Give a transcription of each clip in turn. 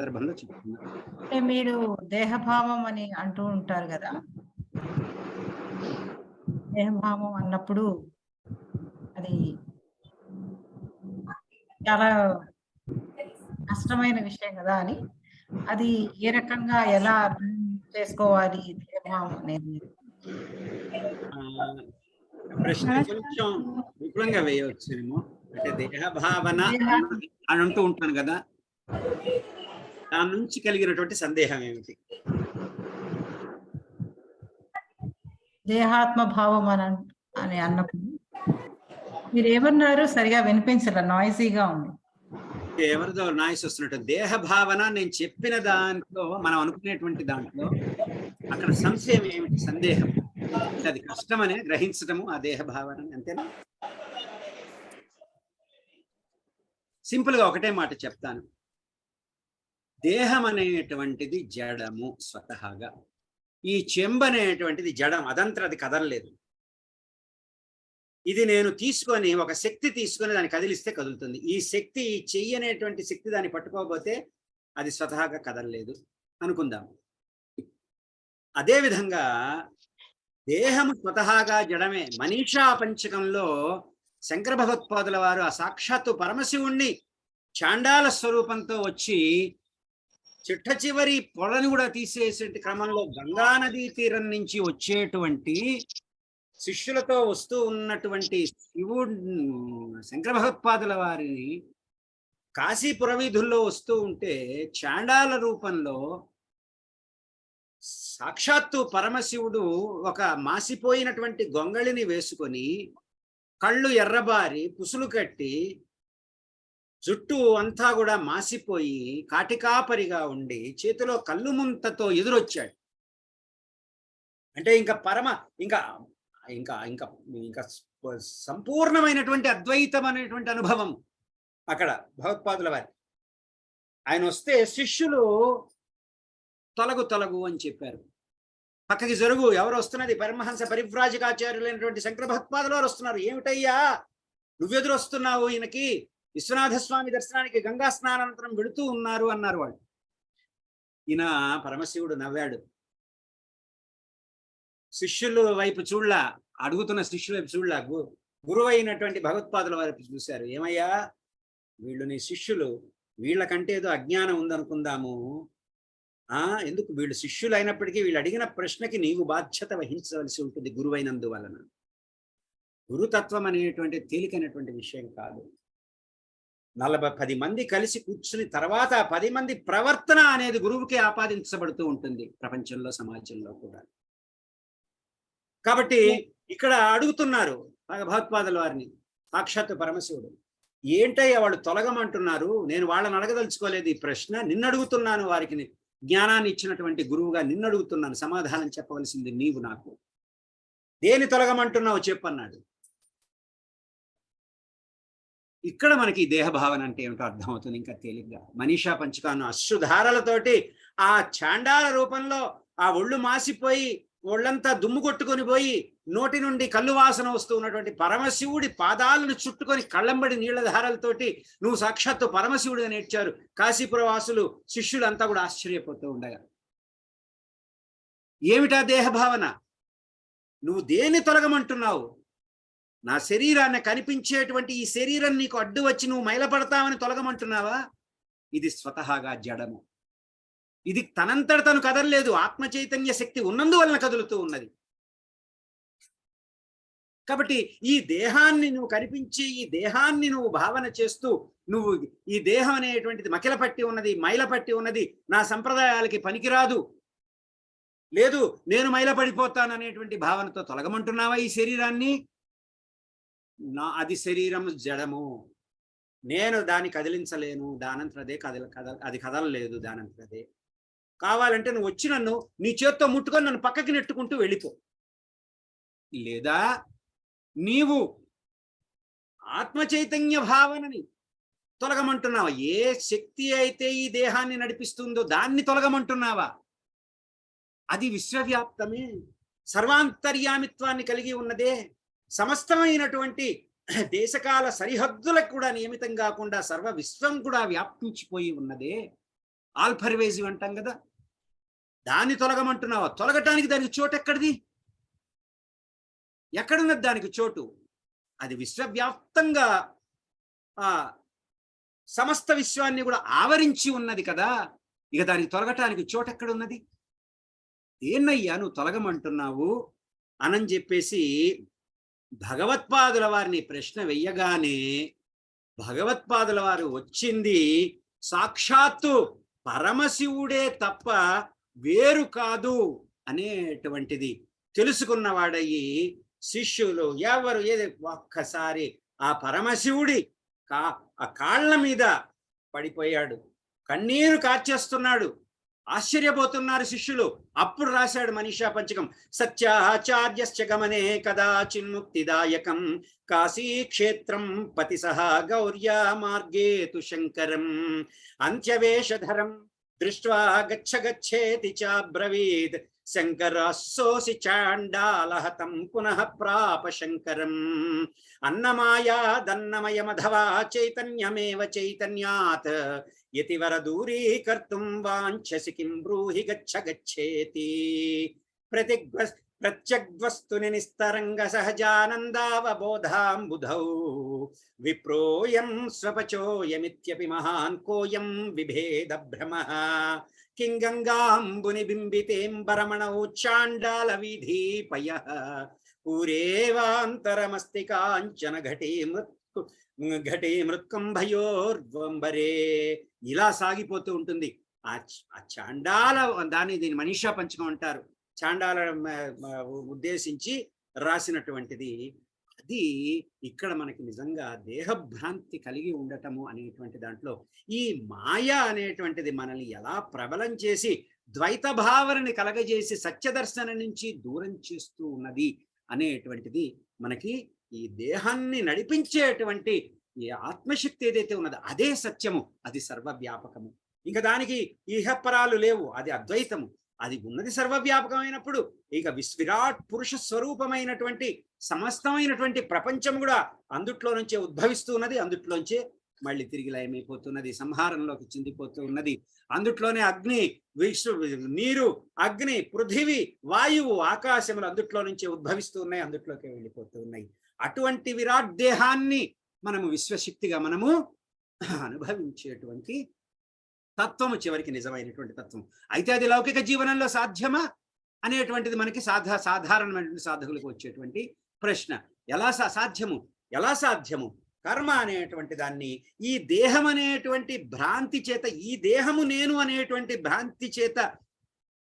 సందర్భంలో చెప్తున్నా. మీరు దేహభావం అని అంటూ ఉంటారు కదా. దేహభావం అన్నప్పుడు అది చాలా కష్టమైన విషయం కదా అని. అది ఏ రకంగా ఎలా అర్థం చేసుకోవాలి దేహభావం అనేది? ప్రశ్న కొంచెం విపులంగా వేయవచ్చేమో. అంటే దేహ భావన అని అంటూ ఉంటాను కదా. దాని నుంచి కలిగినటువంటి సందేహం ఏమిటి? దేహాత్మ భావం అని అన్- అని అన్నప్పుడు మీరు ఏమన్నారు సరిగా వినిపించలే నాయిసీగా ఉంది. ఎవరిదో నాయస్ వస్తున్నట్టు. దేహ భావన నేను చెప్పిన దాంట్లో మనం అనుకునేటువంటి దాంట్లో అక్కడ సంశయం ఏమిటి? సందేహం. అది కష్టమని గ్రహించటము ఆ దేహ భావన అంతేనా? సింపుల్గా ఒకటే మాట చెప్తాను. దేహం అనేటువంటిది జడము స్వతహాగా. ఈ చెంబు అనేటువంటిది జడం అదంతా అది కదలలేదు. ఇది నేను తీసుకొని ఒక శక్తి తీసుకొని దాన్ని కదిలిస్తే కదులుతుంది. ఈ శక్తి ఈ చెయ్యి అనేటువంటి శక్తి దాన్ని పట్టుకోకపోతే అది స్వతహాగా కదలలేదు అనుకుందాం. అదే విధంగా దేహము స్వతహాగా జడమే. మనీషా పంచకంలో శంకర భగవత్పాదుల వారు ఆ సాక్షాత్తు పరమశివుణ్ణి చాండాల స్వరూపంతో వచ్చి చిట్ట చివరి పొలని కూడా తీసేసే క్రమంలో గంగా నదీ తీరం నుంచి వచ్చేటువంటి శిష్యులతో వస్తూ ఉన్నటువంటి శివుడు శంకర భగవత్పాదుల వారిని కాశీ పురవీధుల్లో వస్తూ ఉంటే చాండాల రూపంలో సాక్షాత్తు పరమశివుడు ఒక మాసిపోయినటువంటి గొంగళిని వేసుకొని కళ్ళు ఎర్రబారి పుసులు కట్టి జుట్టు అంతా కూడా మాసిపోయి కాటికాపరిగా ఉండి చేతిలో కళ్ళు ముంతతో ఎదురొచ్చాడు. అంటే ఇంకా పరమ ఇంకా ఇంకా ఇంకా ఇంకా సంపూర్ణమైనటువంటి అద్వైతం అనేటువంటి అనుభవం అక్కడ భగవత్పాదుల వారి. ఆయన వస్తే శిష్యులు తొలగు తొలగు అని చెప్పారు. పక్కకి జరుగు ఎవరు వస్తున్నది? పరమహంస పరివ్రాజకాచార్యులైనటువంటి శంకర భగవత్పాదుల వారు వస్తున్నారు. ఏమిటయ్యా? నువ్వెదురు వస్తున్నావు ఈయనకి? విశ్వనాథ స్వామి దర్శనానికి గంగా స్నానానంతరం వెళుతూ ఉన్నారు అన్నారు వాళ్ళు. ఈయన పరమశివుడు నవ్వాడు. శిష్యుల వైపు చూడలా అడుగుతున్న శిష్యుల వైపు చూడలా. గు- గురువు అయినటువంటి భగవత్పాదుల వైపు చూశారు. ఏమయ్యా వీళ్ళు నీ శిష్యులు వీళ్ళకంటే ఏదో అజ్ఞానం ఉందనుకుందాము. ఆ ఎందుకు వీళ్ళు శిష్యులు అయినప్పటికీ వీళ్ళు అడిగిన ప్రశ్నకి నీవు బాధ్యత వహించవలసి ఉంటుంది గురువైనందువలన. గురుతత్వం అనేటువంటి తేలికైనటువంటి విషయం కాదు. నలభై పది మంది కలిసి కూర్చుని తర్వాత పది మంది ప్రవర్తన అనేది గురువుకి ఆపాదించబడుతూ ఉంటుంది ప్రపంచంలో సమాజంలో కూడా. కాబట్టి ఇక్కడ అడుగుతున్నారు భగవత్పాదుల వారిని సాక్షాత్ పరమశివుడు. ఏంటయ్యా వాళ్ళు తొలగమంటున్నారు? నేను వాళ్ళని అడగదలుచుకోలేదు ఈ ప్రశ్న. నిన్ను అడుగుతున్నాను వారికి జ్ఞానాన్ని ఇచ్చినటువంటి గురువుగా నిన్ను అడుగుతున్నాను సమాధానం చెప్పవలసింది నీవు నాకు. దేని తొలగమంటున్నావు చెప్పన్నాడు. ఇక్కడ మనకి దేహభావన అంటే ఏమిటో అర్థమవుతుంది ఇంకా తేలిగ్గా. మనీషా పంచకాను అశ్రుధారలతోటి ఆ చాండాల రూపంలో ఆ ఒళ్ళు మాసిపోయి ఒళ్ళంతా దుమ్ము కొట్టుకొని పోయి నోటి నుండి కళ్ళు వాసన వస్తూ ఉన్నటువంటి పరమశివుడి పాదాలను చుట్టుకొని కళ్ళంబడి నీళ్ళ ధారలతోటి నువ్వు సాక్షాత్తు పరమశివుడిగా నేర్చారు. కాశీపుర వాసులు శిష్యులంతా కూడా ఆశ్చర్యపోతూ ఉండగా. ఏమిటా దేహభావన? నువ్వు దేన్ని తొలగమంటున్నావు? నా శరీరాన్ని కనిపించేటువంటి ఈ శరీరం నీకు అడ్డు వచ్చి నువ్వు మైలపడతావని తొలగమంటున్నావా? ఇది స్వతహాగా జడము. ఇది తనంతట తను కదలలేదు. ఆత్మ చైతన్య శక్తి ఉన్నందువలన కదులుతూ ఉన్నది. కాబట్టి ఈ దేహాన్ని నువ్వు కనిపించి ఈ దేహాన్ని నువ్వు భావన చేస్తూ నువ్వు ఈ దేహం అనేటువంటిది మకిల పట్టి ఉన్నది మైల పట్టి ఉన్నది నా సంప్రదాయాలకి పనికిరాదు. లేదు నేను మైల పడిపోతాను అనేటువంటి భావనతో తొలగమంటున్నావా ఈ శరీరాన్ని? నా అది శరీరం జడము. నేను దాన్ని కదిలించలేను. దానంతరదే కదల కదల అది కదలలేదు దానంతరదే కావాలంటే నువ్వు వచ్చి నన్ను నీ చేత్తో ముట్టుకొని నన్ను పక్కకి నెట్టుకుంటూ వెళ్ళిపో. లేదా నీవు ఆత్మ చైతన్య భావనని తొలగమంటున్నావా? ఏ శక్తి అయితే ఈ దేహాన్ని నడిపిస్తుందో దాన్ని తొలగమంటున్నావా? అది విశ్వవ్యాప్తమే. సర్వాంతర్యామిత్వాన్ని కలిగి ఉన్నదే. సమస్తమైనటువంటి దేశకాల సరిహద్దులకు కూడా నియమితం కాకుండా సర్వ విశ్వం కూడా వ్యాప్తించిపోయి ఉన్నదే. ఆల్పర్వేజివ్ అంటాం కదా. దాన్ని తొలగమంటున్నావా? తొలగటానికి దానికి చోటు ఎక్కడిది? ఎక్కడున్నది దానికి చోటు? అది విశ్వవ్యాప్తంగా ఆ సమస్త విశ్వాన్ని కూడా ఆవరించి ఉన్నది కదా. ఇక దానికి తొలగటానికి చోటు ఎక్కడున్నది? ఏన్నయ్యా నువ్వు తొలగమంటున్నావు? అనని చెప్పేసి భగవత్పాదుల వారిని ప్రశ్న వెయ్యగానే భగవత్పాదుల వారు వచ్చింది సాక్షాత్తు పరమశివుడే తప్ప వేరు కాదు అనేటువంటిది. తెలుసుకున్నవాడయ్యి శిష్యులు ఎవరు ఏది ఒక్కసారి ఆ పరమశివుడి కా ఆ కాళ్ళ మీద పడిపోయాడు. కన్నీరు కార్చేస్తున్నాడు. ఆశ్చర్యపోతున్నారు శిష్యులు. అప్పుడు రాశాడు మనీషా పంచకం. సత్యాచార్యశ్చ గమనే కదాచిన్ముక్తిదాయకం కాశీక్షేత్రం పతి సహా గౌర్యా మార్గే తు శంకరం. అంత్యవేషధరం దృష్ట్వా గచ్చ గచ్చేతి చాబ్రవీద్. शङ्करासोऽसि चाण्डालः तं पुनः प्राप शङ्करम् अन्नमायादन्नमयमधवा चैतन्यमेव चैतन्यात्। यतिवरदूरीकर्तुं वाञ्छसि किं ब्रूहि गच्छ गच्छेति। प्रत्यग्वस्तु प्रत्यग्वस्तुनि निस्तरङ्गसहजानन्दावबोधाम्बुधौ విప్రోయం స్వపచోయమిత్యపి మహాన్ కోయం విభేద భ్రమ. కిం గంగాంబుని బింబితేంబరమణౌ చాండాల విధీపయ పూరేవాంతరమస్తి కాంచన ఘటీ మృత్కు ఘటీ మృత్కంభయోర్వంబరే ఇలా సాగిపోతూ ఉంటుంది. ఆ ఆ చాండాల దాన్ని దీని మనీషా పంచకం అంటారు. చాండాల ఉద్దేశించి రాసినటువంటిది. అది ఇక్కడ మనకి నిజంగా దేహభ్రాంతి కలిగి ఉండటము అనేటువంటి దాంట్లో ఈ మాయ అనేటువంటిది మనల్ని ఎలా ప్రబలం చేసి ద్వైత భావనని కలగజేసి సత్యదర్శన నుంచి దూరం చేస్తూ ఉన్నది అనేటువంటిది మనకి ఈ దేహాన్ని నడిపించేటువంటి ఈ ఆత్మశక్తి ఏదైతే ఉన్నదో అదే సత్యము అది సర్వవ్యాపకము. ఇంకా దానికి ఈహపరాలు లేవు అది అద్వైతము. అది ఉన్నది సర్వవ్యాపకమైనప్పుడు. ఇక విస్ విరాట్ పురుష స్వరూపమైనటువంటి సమస్తమైనటువంటి ప్రపంచం కూడా అందుట్లో నుంచే ఉద్భవిస్తూ ఉన్నది. అందుట్లోంచే మళ్ళీ తిరిగి లయమైపోతున్నది. సంహారంలోకి చిందిపోతూ ఉన్నది. అందుట్లోనే అగ్ని విశ్వ నీరు అగ్ని పృథివి వాయువు ఆకాశములు అందుట్లో నుంచే ఉద్భవిస్తూ ఉన్నాయి. అందుట్లోకి వెళ్ళిపోతూ ఉన్నాయి. అటువంటి విరాట్ దేహాన్ని మనము విశ్వశక్తిగా మనము అనుభవించేటువంటి తత్వము చివరికి నిజమైనటువంటి తత్వం అయితే అది లౌకిక జీవనంలో సాధ్యమా? అనేటువంటిది మనకి సాధా సాధారణమైనటువంటి సాధకులకు వచ్చేటువంటి ప్రశ్న. ఎలా సా- సాధ్యము? ఎలా సాధ్యము? కర్మ అనేటువంటి దాన్ని ఈ దేహం అనేటువంటి భ్రాంతి చేత ఈ దేహము నేను అనేటువంటి భ్రాంతి చేత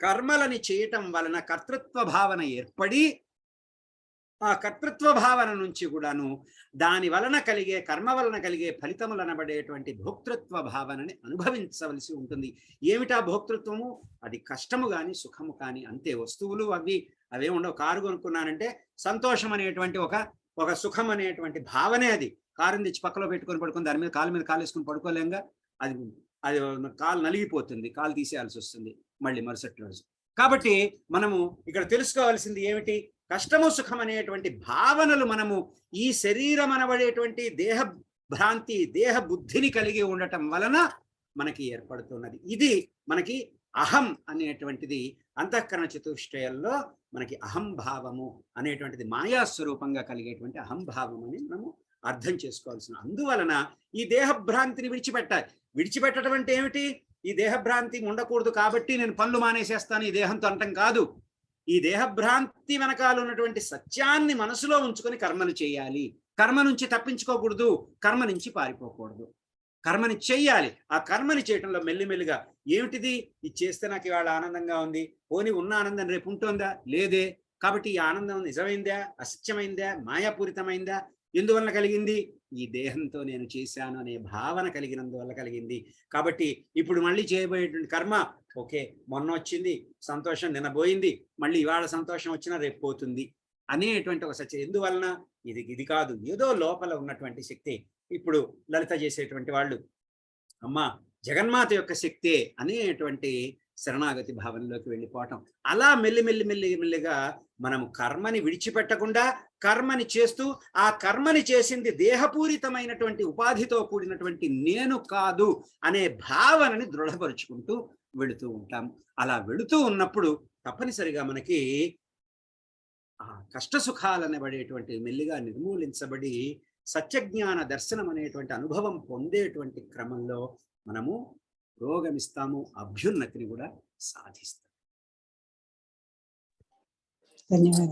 కర్మలని చేయటం వలన కర్తృత్వ భావన ఏర్పడి ఆ కర్తృత్వ భావన నుంచి కూడాను దాని వలన కలిగే కర్మ వలన కలిగే ఫలితములు అనబడేటువంటి భోక్తృత్వ భావనని అనుభవించవలసి ఉంటుంది. ఏమిటా భోక్తృత్వము? అది కష్టము కానీ సుఖము కానీ అంతే వస్తువులు అవి అవే ఉండవు. కారు కొనుక్కున్నానంటే సంతోషం అనేటువంటి ఒక ఒక సుఖం అనేటువంటి భావనే అది. కారుని తెచ్చి పక్కలో పెట్టుకొని పడుకొని దాని మీద కాలు మీద కాలు వేసుకొని పడుకోలేంగా అది అది కాలు నలిగిపోతుంది. కాలు తీసేయాల్సి వస్తుంది మళ్ళీ మరుసటి రోజు. కాబట్టి మనము ఇక్కడ తెలుసుకోవాల్సింది ఏమిటి? కష్టము సుఖం అనేటువంటి భావనలు మనము ఈ శరీరం అనబడేటువంటి దేహ భ్రాంతి దేహ బుద్ధిని కలిగి ఉండటం వలన మనకి ఏర్పడుతున్నది. ఇది మనకి అహం అనేటువంటిది అంతఃకరణ చతుష్టయంలో మనకి అహంభావము అనేటువంటిది మాయా స్వరూపంగా కలిగేటువంటి అహంభావం అని మనము అర్థం చేసుకోవాల్సిన. అందువలన ఈ దేహభ్రాంతిని విడిచిపెట్టాలి. విడిచిపెట్టడం అంటే ఏమిటి? ఈ దేహభ్రాంతి ఉండకూడదు కాబట్టి నేను పనులు మానేసేస్తాను ఈ దేహంతో అంటం కాదు. ఈ దేహభ్రాంతి వెనకాల ఉన్నటువంటి సత్యాన్ని మనసులో ఉంచుకొని కర్మను చేయాలి. కర్మ నుంచి తప్పించుకోకూడదు. కర్మ నుంచి పారిపోకూడదు. కర్మని చెయ్యాలి. ఆ కర్మని చేయటంలో మెల్లిమెల్లిగా ఏమిటిది? ఇది చేస్తే నాకు ఇవాళ ఆనందంగా ఉంది. పోని ఉన్న ఆనందం రేపు ఉంటుందా? లేదే. కాబట్టి ఈ ఆనందం నిజమైందా? అసత్యమైందా? మాయాపూరితమైందా? ఎందువల్ల కలిగింది? ఈ దేహంతో నేను చేశాను అనే భావన కలిగినందువల్ల కలిగింది. కాబట్టి ఇప్పుడు మళ్ళీ చేయబోయేటువంటి కర్మ ఓకే మొన్న వచ్చింది సంతోషం నిన్నబోయింది మళ్ళీ ఇవాళ సంతోషం వచ్చినా రేపు పోతుంది అనేటువంటి ఒక సత్యం ఎందువలన? ఇది ఇది కాదు. ఏదో లోపల ఉన్నటువంటి శక్తి. ఇప్పుడు లలిత చేసేటువంటి వాళ్ళు అమ్మ జగన్మాత యొక్క శక్తే అనేటువంటి శరణాగతి భావనలోకి వెళ్ళిపోవటం. అలా మెల్లి మెల్లి మెల్లి మెల్లిగా మనము కర్మని విడిచిపెట్టకుండా కర్మని చేస్తూ ఆ కర్మని చేసింది దేహపూరితమైనటువంటి ఉపాధితో కూడినటువంటి నేను కాదు అనే భావనని దృఢపరుచుకుంటూ వెళుతూ ఉంటాం. అలా వెళుతూ ఉన్నప్పుడు తప్పనిసరిగా మనకి ఆ కష్టసుఖాలనబడేటువంటి మెల్లిగా నిర్మూలించబడి సత్యజ్ఞాన దర్శనం అనేటువంటి అనుభవం పొందేటువంటి క్రమంలో మనము రోగమిస్తాము అభ్యున్నతిని కూడా సాధిస్తాం. ధన్యవాదాలు.